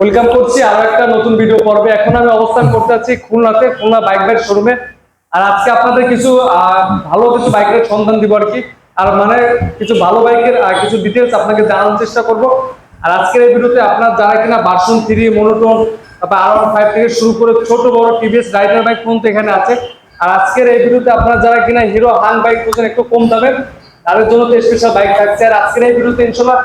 Welcome করছি, আরও একটা নতুন ভিডিও পর্বে। এখন আমি অবস্থান করতে আছি খুলনাতে, খুলনা বাইক বাইক শোরুমে আর আজকে আপনাদের কিছু ভালো কিছু বাইকের সন্ধান দিব আর কি। আর মানে কিছু ভালো বাইকের কিছু ডিটেলস আপনাকে জানানোর চেষ্টা করব। আর আজকের এই ভিডিওতে আপনার যারা কিনা ভার্সন থ্রি মনোটোন তারপর আর ফাইভ থেকে শুরু করে ছোট, বড় টিভিএস রাইডার বাইক পর্যন্ত এখানে আছে। আর আজকের এই ভিডিওতে আপনার যারা কিনা হিরো হাং বাইক খুঁজছেন একটু কম দামে, তাদের জন্য তো স্পেশাল বাইক থাকছে। আর আজকের এই ভিডিওতে ইনশাল্লাহ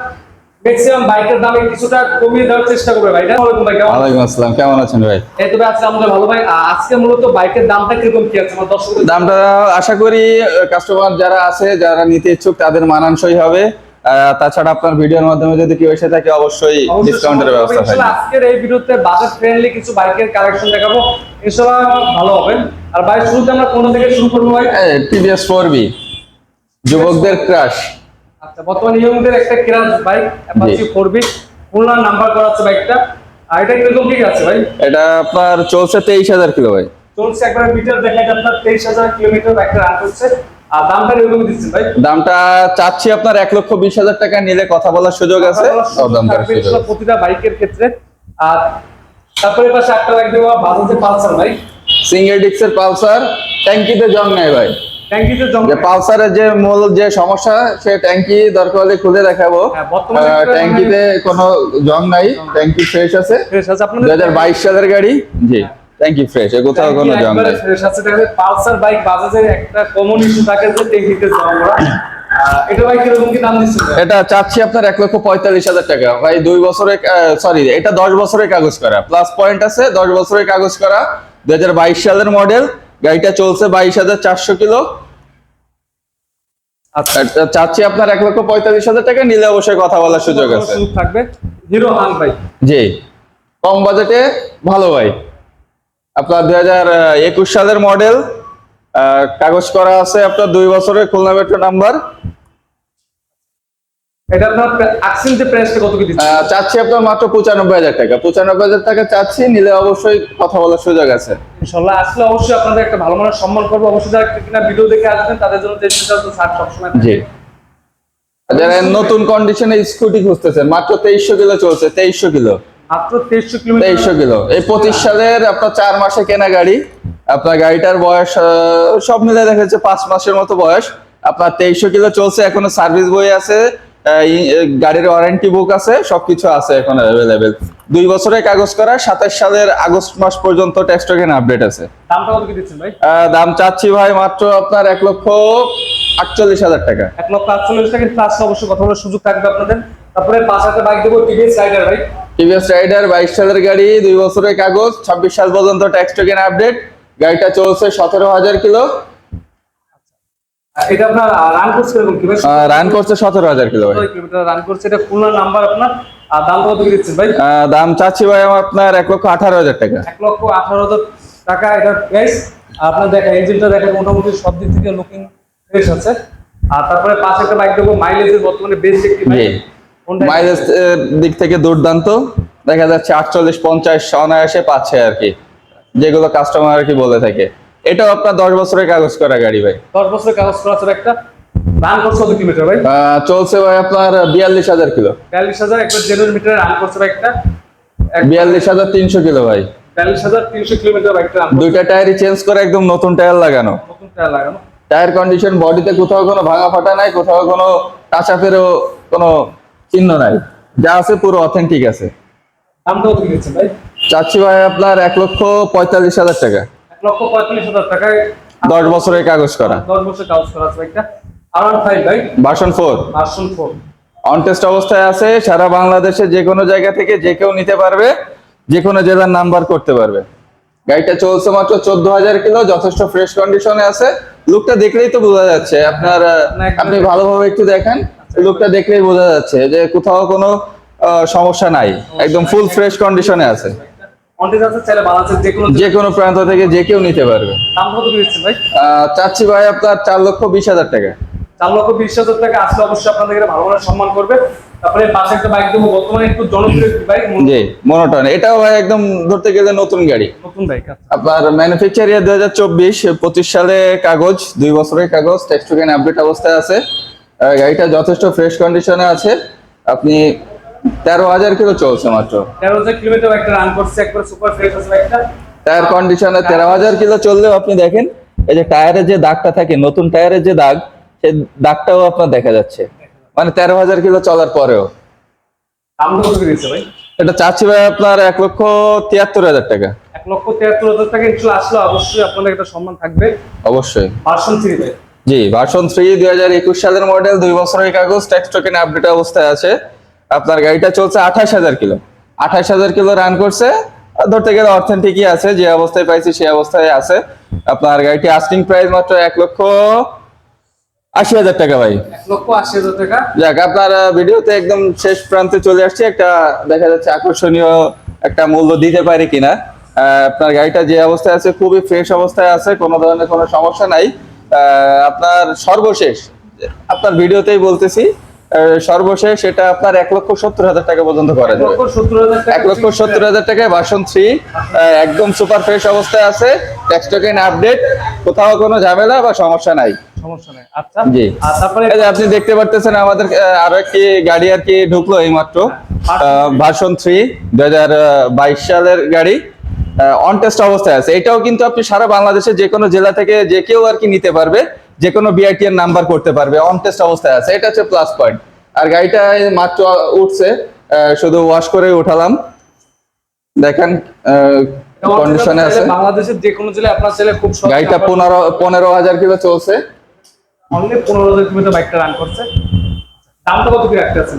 ম্যাক্সিমাম বাইকের দামে কিছুটা কমিয়ে দেওয়ার চেষ্টা করবে ভাই। আসসালামু আলাইকুম ভাই? ওয়ালাইকুম আসসালাম কেমন আছেন ভাই? এই তো ভাই আজকে আমাদের ভালো ভাই। আজকে মূলত বাইকের দামটা কীরকম কি আছে আমার দামটা আশা করি কাস্টমার যারা আছে যারা নিতে ইচ্ছুক তাদের মানানসই হবে। তাছাড়া আপনার ভিডিওর মাধ্যমে যদি কেউ এসে থাকে অবশ্যই ডিসকাউন্টের ব্যবস্থা থাকবে। আজকের এই ভিডিওতে বাজেট ফ্রেন্ডলি কিছু বাইকের কালেকশন দেখাবো। ইনশাল্লাহ ভালো হবে। আর ভাই শুরুতে আমরা কোন থেকে শুরু করব ভাই? টিভিএস ফোর যুবকদের ক্রাশ বর্তমানে ইয়ংদের একটা crush bike Apache four V খুলনার নাম্বার করা আছে বাইকটা। আর এটা কীরকম ঠিক আছে ভাই? এটা আপনার চলছে তেইশ হাজার কিলো ভাই। চলছে একবার মিটার দেখা যায় আপনার তেইশ হাজার কিলোমিটার বাইকটা রান করছে। আর দামটা এরকমই দিচ্ছেন ভাই? দামটা চাচ্ছি আপনার এক লক্ষ বিশ হাজার টাকা নিলে কথা বলার সুযোগ আছে। দাম। প্রতিটা বাইকের ক্ষেত্রে। আর তারপরে পাশে একটা বাইক দেবো বাজাজের পালসার ভাই। সিঙ্গেল ডিক্সের পালসার ট্যাঙ্কিতে জং নেই ভাই। যে পালসারের যে মূল যে সমস্যা সে ট্যাঙ্কি দরকার হলে খুলে দেখাবো। হ্যাঁ, ট্যাঙ্কিতে কোনো জং নাই ট্যাঙ্কি ফ্রেশ আছে। হাজার বাইশ সালের গাড়ি। জি ট্যাঙ্কি ফ্রেশ কোথাও কোনো জং নাই। ফ্রেশ আছে দেখবেন পালসার বাইক বাজাজের একটা কমন ইস্যু থাকে যে ট্যাঙ্কিতে জমা এটা ভাই কীরকম কি দাম দিচ্ছেন? এটা চাচ্ছি আপনার এক লক্ষ পঁয়তাল্লিশ হাজার টাকা। ভাই দুই বছরের সরি এটা দশ বছরের কাগজ করা। প্লাস পয়েন্ট আছে দশ বছরের কাগজ করা। দু হাজার বাইশ সালের মডেল গাড়িটা চলছে বাইশ হাজার চারশো কিলো। চাচ্ছি আপনার এক লক্ষ পঁয়তাল্লিশ হাজার টাকা নিলে অবশ্যই কথা বলার সুযোগ আছে। থাকবে। হিরো হান ভাই। জি। কম বাজেটে ভালো ভাই। আপনার দুই হাজার একুশ সালের মডেল কাগজ করা আছে আপনার দুই বছরের খুলনা মেট্রো নাম্বার এটা আপনার আকসিন যে প্রাইসটা কত কি দিচ্ছে? চাচ্ছি আপনার মাত্র পঁচানব্বই হাজার টাকা। পঁচানব্বই হাজার টাকা চাচ্ছি নিলে অবশ্যই কথা বলার সুযোগ আছে। আসলে অবশ্যই আপনাদের একটা ভালো মানের সম্মান করব। অবশ্যই যারা কিনা ভিডিও দেখে আসবেন তাদের জন্য তেইশ হাজার ছাড় সবসময় জি। যারা নতুন কন্ডিশনে স্কুটি খুঁজতেছেন মাত্র তেইশশো কিলো চলছে তেইশশো কিলো। মাত্র তেইশশো কিলোমিটার তেইশশো কিলো। এই পঁচিশ সালের আপনার চার মাসে কেনা গাড়ি আপনার গাড়িটার বয়স সব মিলে দেখা যাচ্ছে পাঁচ মাসের মতো বয়স। আপনার তেইশশো কিলো চলছে এখনও সার্ভিস বই আছে। গাড়ির ওয়ারেন্টি বুক আছে সবকিছু আছে এখন অ্যাভেলেবেল দুই বছরের কাগজ করা সাতাশ সালের আগস্ট মাস পর্যন্ত এখানে আপডেট আছে। দাম চাচ্ছি ভাই মাত্র আপনার এক লক্ষ আটচল্লিশ হাজার টাকা। এক লক্ষ আটচল্লিশ টাকা প্লাস অবশ্যই কথা বলার সুযোগ থাকবে আপনাদের। তারপরে পাঁচ হাজার বাইক দেবো টিভিএস রাইডার ভাই। টিভিএস রাইডার বাইশ সালের গাড়ি দুই বছরের কাগজ ছাব্বিশ সাল পর্যন্ত ট্যাক্স টোকেন আপডেট গাড়িটা চলছে সতেরো হাজার কিলো। এটা আপনার রান করছে এরকম কি ভাই? রান করছে সতেরো হাজার কিলো ভাই। কিলোমিটার রান করছে। এটা খুলনার নাম্বার আপনার আর দাম কত কি দিচ্ছেন ভাই? দাম চাচ্ছি ভাই আমার আপনার লক্ষ আঠারো হাজার টাকা। এক লক্ষ টাকা। এটা প্রাইস আপনার দেখা ইঞ্জিনটা দেখে মোটামুটি সব দিক থেকে লুকিং ফ্রেশ আছে। আর তারপরে পাশে একটা বাইক দেবো মাইলেজের বর্তমানে বেস্ট একটি জি। বাইক মাইলেজ দিক থেকে দুর্দান্ত। দেখা যাচ্ছে আটচল্লিশ পঞ্চাশ অনায়াসে পাচ্ছে আর কি। যেগুলো কাস্টমার আর কি বলে থাকে। এটাও আপনার দশ বছরের কাগজ করা গাড়ি ভাই। দশ বছরের কাগজ করা আছে একটা। রান করছে কত কিলোমিটার ভাই? চলছে ভাই আপনার বিয়াল্লিশ হাজার কিলো। বিয়াল্লিশ হাজার একটা জেনুইন মিটার রান করছে বাইকটা বিয়াল্লিশ হাজার তিনশো কিলো ভাই। বিয়াল্লিশ হাজার তিনশো কিলোমিটার রান দুইটা টায়ারই চেঞ্জ করে একদম নতুন টায়ার লাগানো। নতুন টায়ার লাগানো। টায়ার কন্ডিশন বডিতে কোথাও কোনো ভাঙা ফাটা নাই কোথাও কোনো টাচাপেরও কোনো চিহ্ন নাই। যা আছে পুরো অথেন্টিক আছে। দামটা কত ভাই? চাচ্ছি ভাই আপনার এক লক্ষ পঁয়তাল্লিশ হাজার টাকা। লক্ষ পঁয়তাল্লিশ হাজার টাকায় দশ বছরের কাগজ করা। দশ বছর কাগজ করা আছে বাইকটা আর ফাইভ ভাই? ভার্সন ফোর ভার্সন ফোর অবস্থায় আছে সারা বাংলাদেশে যে কোনো জায়গা থেকে যে কেউ নিতে পারবে যে কোনো জেলার নাম্বার করতে পারবে। গাড়িটা চলছে মাত্র চোদ্দ হাজার কিলো যথেষ্ট ফ্রেশ কন্ডিশনে আছে। লুকটা দেখলেই তো বোঝা যাচ্ছে আপনার আপনি ভালোভাবে একটু দেখেন। লুকটা দেখলেই বোঝা যাচ্ছে যে কোথাও কোনো সমস্যা নাই। একদম ফুল ফ্রেশ কন্ডিশনে আছে। যে কোনো যে কোনো প্রান্ত থেকে যে কেউ নিতে পারবে। চাচ্ছি ভাই আপনার চার লক্ষ বিশ হাজার টাকা। চার লক্ষ বিশ হাজার টাকা আসলে অবশ্যই আপনাদের ভালো ভালো সম্মান করবে। তারপরে পাশে একটা বাইক দেবো বর্তমানে একটু জনপ্রিয় বাইক জি মনোটন এটাও ভাই একদম ধরতে গেলে নতুন গাড়ি। নতুন বাইক আচ্ছা। আপনার ম্যানুফ্যাকচার ইয়ার দুই হাজার চব্বিশ পঁচিশ সালে কাগজ দুই বছরের কাগজ আপডেট অবস্থায় আছে। গাড়িটা যথেষ্ট ফ্রেশ কন্ডিশনে আছে। আপনি তেরো হাজার কিলো চলছে মাত্র। তেরো হাজার কিলোমিটার বাইকটা রান করছে একবার সুপার ফ্রেশ আছে বাইকটা টায়ার কন্ডিশনে তেরো হাজার কিলো চললেও আপনি দেখেন এই যে টায়ারের যে দাগটা থাকে নতুন টায়ারের যে দাগ সেই দাগটাও আপনার দেখা যাচ্ছে। মানে তেরো হাজার কিলো চলার পরেও। দাম কত করে দিচ্ছে ভাই? এটা চাচ্ছি ভাই আপনার এক লক্ষ তিয়াত্তর হাজার টাকা। এক লক্ষ তিয়াত্তর হাজার টাকা ইনশাল্লাহ আসলে অবশ্যই আপনাদের একটা সম্মান থাকবে। অবশ্যই। ভার্সন থ্রিতে জি ভার্সন থ্রি দুই হাজার একুশ সালের মডেল দুই বছরের কাগজ ট্যাক্স টোকেন আপডেট অবস্থায় আছে। আপনার গাড়িটা চলছে আঠাশ হাজার কিলো। আঠাশ হাজার কিলো রান করছে। ধরতে গেলে অথেন্টিকই আছে যে অবস্থায় পাইছি সেই অবস্থায় আছে। আপনার গাড়িটি আস্টিং প্রাইস মাত্র এক লক্ষ আশি হাজার টাকা ভাই। যাক আপনার ভিডিওতে একদম শেষ প্রান্তে চলে আসছে। একটা দেখা যাচ্ছে আকর্ষণীয় একটা মূল্য দিতে পারে কিনা। আপনার গাড়িটা যে অবস্থায় আছে খুবই ফ্রেশ অবস্থায় আছে কোনো ধরনের কোনো সমস্যা নাই। আপনার সর্বশেষ আপনার ভিডিওতেই বলতেছি সর্বশেষ এটা আপনার এক লক্ষ সত্তর হাজার টাকা পর্যন্ত করা যাবে। টাকা এক লক্ষ সত্তর হাজার টাকায় ভার্সন থ্রি একদম সুপার ফ্রেশ অবস্থায় আছে। ট্যাক্স টোকেন আপডেট কোথাও কোনো ঝামেলা বা সমস্যা নাই। সমস্যা নেই। আচ্ছা জি। আপনি দেখতে পারতেছেন আমাদের আরও একটি গাড়ি আর কি ঢুকলো এইমাত্র। ভার্সন থ্রি দুই হাজার বাইশ সালের গাড়ি। অন টেস্ট অবস্থায় আছে। এটাও কিন্তু আপনি সারা বাংলাদেশের যে কোনো জেলা থেকে যে কেউ আর কি নিতে পারবে। যে কোনো বিআইটি এর নাম্বার করতে পারবে অন টেস্ট অবস্থায় আছে। এটা হচ্ছে প্লাস পয়েন্ট আর গাড়িটা মাত্র উঠছে শুধু ওয়াশ করে উঠালাম। দেখেন কন্ডিশনে আছে। বাংলাদেশের যে কোনো জেলায় আপনার ছেলে খুব গাড়িটা পনেরো পনেরো হাজার কিলো চলছে। অনলি পনেরো হাজার কিলোমিটার বাইকটা রান করছে। দামটা কত কি রাখতে আছেন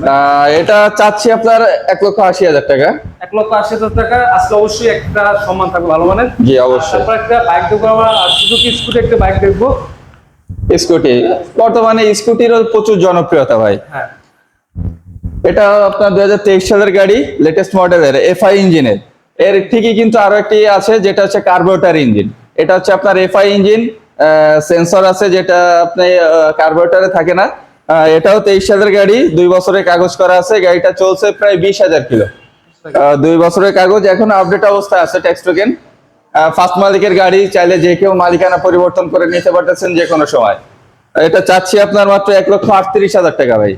এটা চাচ্ছি আপনার এক লক্ষ আশি হাজার টাকা। এক লক্ষ আশি হাজার টাকা। আজকে অবশ্যই একটা সম্মান থাকবে ভালো মানের। জি অবশ্যই। একটা বাইক দেখব আমরা। আর সুজুকি স্কুটি একটা বাইক দেখব। স্কুটি। বর্তমানে স্কুটিরও প্রচুর জনপ্রিয়তা ভাই। হ্যাঁ। এটা আপনার দুই সালের গাড়ি লেটেস্ট মডেলের এফআই ইঞ্জিনের এর ঠিকই কিন্তু আরও একটি আছে যেটা হচ্ছে কার্বোরেটর ইঞ্জিন এটা হচ্ছে আপনার এফআই ইঞ্জিন সেন্সর আছে যেটা আপনি কার্বোরেটরে থাকে না। এটাও তেইশ সালের গাড়ি দুই বছরের কাগজ করা আছে। গাড়িটা চলছে প্রায় বিশ হাজার কিলো। দুই বছরের কাগজ এখন আপডেট অবস্থায় আছে ট্যাক্স টোকেন ফার্স্ট মালিকের গাড়ি চাইলে যে কেউ মালিকানা পরিবর্তন করে নিতে পারতেছেন যে কোনো সময়। এটা চাচ্ছি আপনার মাত্র এক লক্ষ আটত্রিশ হাজার টাকা ভাই।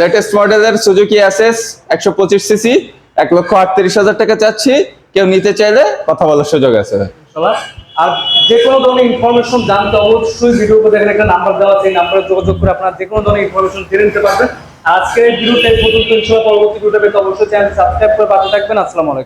লেটেস্ট মডেলের সুজুকি অ্যাসেস একশো পঁচিশ সিসি এক লক্ষ আটত্রিশ হাজার টাকা চাচ্ছি। কেউ নিতে চাইলে কথা বলার সুযোগ আছে আর যে কোনো ধরনের ইনফরমেশন জানতে অবশ্যই ভিডিও দেখেন একটা নাম্বার দেওয়া আছে এই নাম্বারে যোগাযোগ করে আপনারা যে কোনো ধরনের ইনফরমেশন জেনে নিতে পারবেন। আজকের এই ভিডিওটা পর্যন্ত পরবর্তী ভিডিওটা পেতে অবশ্যই চ্যানেল সাবস্ক্রাইব করে পাশে থাকবেন। আসসালামু আলাইকুম।